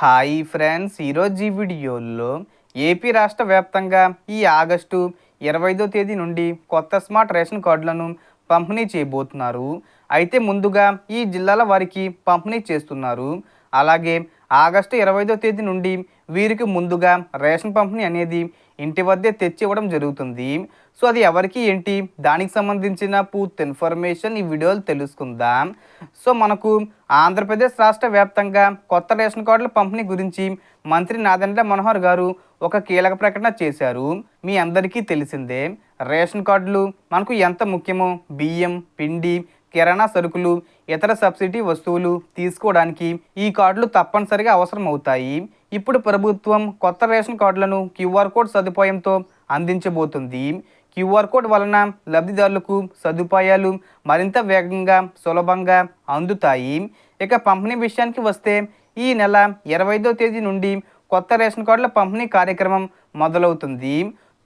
Hi friends ఈరోజు ఈ వీడియోలో ఏపీ రాష్ట్ర వ్యాప్తంగా ఈ ఆగస్టు ఇరవై ఐదో తేదీ నుండి కొత్త స్మార్ట్ రేషన్ కార్డులను పంపిణీ చేయబోతున్నారు. అయితే ముందుగా ఈ జిల్లాల వారికి పంపిణీ చేస్తున్నారు. అలాగే ఆగస్టు ఇరవైదో తేదీ నుండి వీరికి ముందుగా రేషన్ పంపిణీ అనేది ఇంటి వద్దే తెచ్చి ఇవ్వడం జరుగుతుంది. సో అది ఎవరికి ఏంటి? దానికి సంబంధించిన పూర్తి ఇన్ఫర్మేషన్ ఈ వీడియోలు తెలుసుకుందాం. సో మనకు ఆంధ్రప్రదేశ్ రాష్ట్ర వ్యాప్తంగా కొత్త రేషన్ కార్డుల పంపిణీ గురించి మంత్రి నాదెండ్ల మనోహర్ గారు ఒక కీలక ప్రకటన చేశారు. మీ అందరికీ తెలిసిందే రేషన్ కార్డులు మనకు ఎంత ముఖ్యమో? బియ్యం పిండి కిరాణా సరుకులు ఇతర సబ్సిడీ వస్తువులు తీసుకోవడానికి ఈ కార్డులు తప్పనిసరిగా అవసరం అవుతాయి ఇప్పుడు ప్రభుత్వం కొత్త రేషన్ కార్డులను క్యూఆర్ కోడ్ సదుపాయంతో అందించబోతుంది. క్యూఆర్ కోడ్ వలన లబ్ధిదారులకు సదుపాయాలు మరింత వేగంగా సులభంగా అందుతాయి. ఇక పంపిణీ విషయానికి వస్తే ఈ నెల ఇరవై ఐదో తేదీ నుండి కొత్త రేషన్ కార్డుల పంపిణీ కార్యక్రమం మొదలవుతుంది.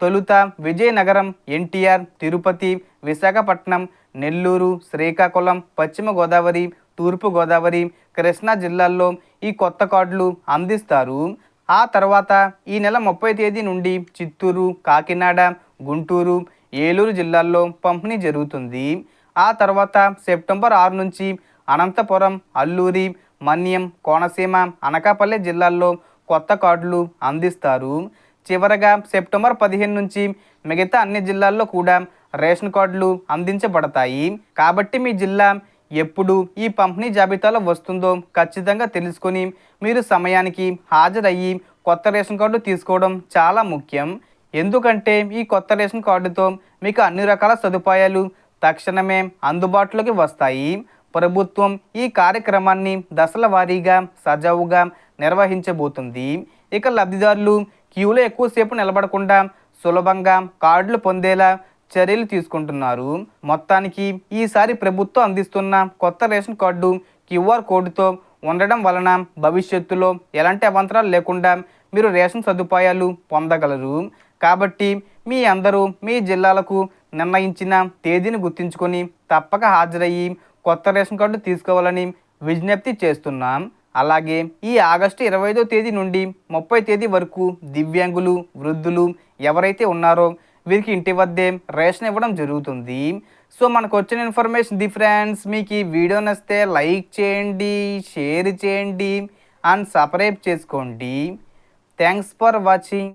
తొలుత విజయనగరం ఎన్టీఆర్ తిరుపతి విశాఖపట్నం నెల్లూరు శ్రీకాకుళం పశ్చిమ గోదావరి తూర్పు గోదావరి కృష్ణా జిల్లాల్లో ఈ కొత్త కార్డులు అందిస్తారు. ఆ తర్వాత ఈ నెల ముప్పై తేదీ నుండి చిత్తూరు కాకినాడ గుంటూరు ఏలూరు జిల్లాల్లో పంపిణీ జరుగుతుంది. ఆ తర్వాత సెప్టెంబర్ ఆరు నుంచి అనంతపురం అల్లూరి మన్యం కోనసీమ అనకాపల్లి జిల్లాల్లో కొత్త కార్డులు అందిస్తారు. చివరగా సెప్టెంబర్ పదిహేను నుంచి మిగతా అన్ని జిల్లాల్లో కూడా రేషన్ కార్డులు అందించబడతాయి. కాబట్టి మీ జిల్లా ఎప్పుడు ఈ పంపిణీ జాబితాలో వస్తుందో ఖచ్చితంగా తెలుసుకొని మీరు సమయానికి హాజరయ్యి కొత్త రేషన్ కార్డు తీసుకోవడం చాలా ముఖ్యం. ఎందుకంటే ఈ కొత్త రేషన్ కార్డుతో మీకు అన్ని రకాల సదుపాయాలు తక్షణమే అందుబాటులోకి వస్తాయి. ప్రభుత్వం ఈ కార్యక్రమాన్ని దశల వారీగా సజావుగా నిర్వహించబోతుంది. ఇక లబ్ధిదారులు క్యూలో ఎక్కువసేపు నిలబడకుండా సులభంగా కార్డులు పొందేలా చర్యలు తీసుకుంటున్నారు. మొత్తానికి ఈసారి ప్రభుత్వం అందిస్తున్న కొత్త రేషన్ కార్డు క్యూఆర్ కోడ్తో ఉండడం వలన భవిష్యత్తులో ఎలాంటి అవంతరాలు లేకుండా మీరు రేషన్ సదుపాయాలు పొందగలరు. కాబట్టి మీ అందరూ మీ జిల్లాలకు నిర్ణయించిన తేదీని గుర్తుంచుకొని తప్పక హాజరయ్యి కొత్త రేషన్ కార్డు తీసుకోవాలని విజ్ఞప్తి చేస్తున్నాం. అలాగే ఈ ఆగస్టు ఇరవై ఐదో తేదీ నుండి ముప్పై తేదీ వరకు దివ్యాంగులు వృద్ధులు ఎవరైతే ఉన్నారో వీరికి ఇంటి వద్దే రేషన్ ఇవ్వడం జరుగుతుంది. సో మనకు వచ్చిన ఇన్ఫర్మేషన్ ది ఫ్రెండ్స్ మీకు ఈ వీడియో నచ్చితే లైక్ చేయండి షేర్ చేయండి అండ్ సబ్స్క్రైబ్ చేసుకోండి. Thanks for watching.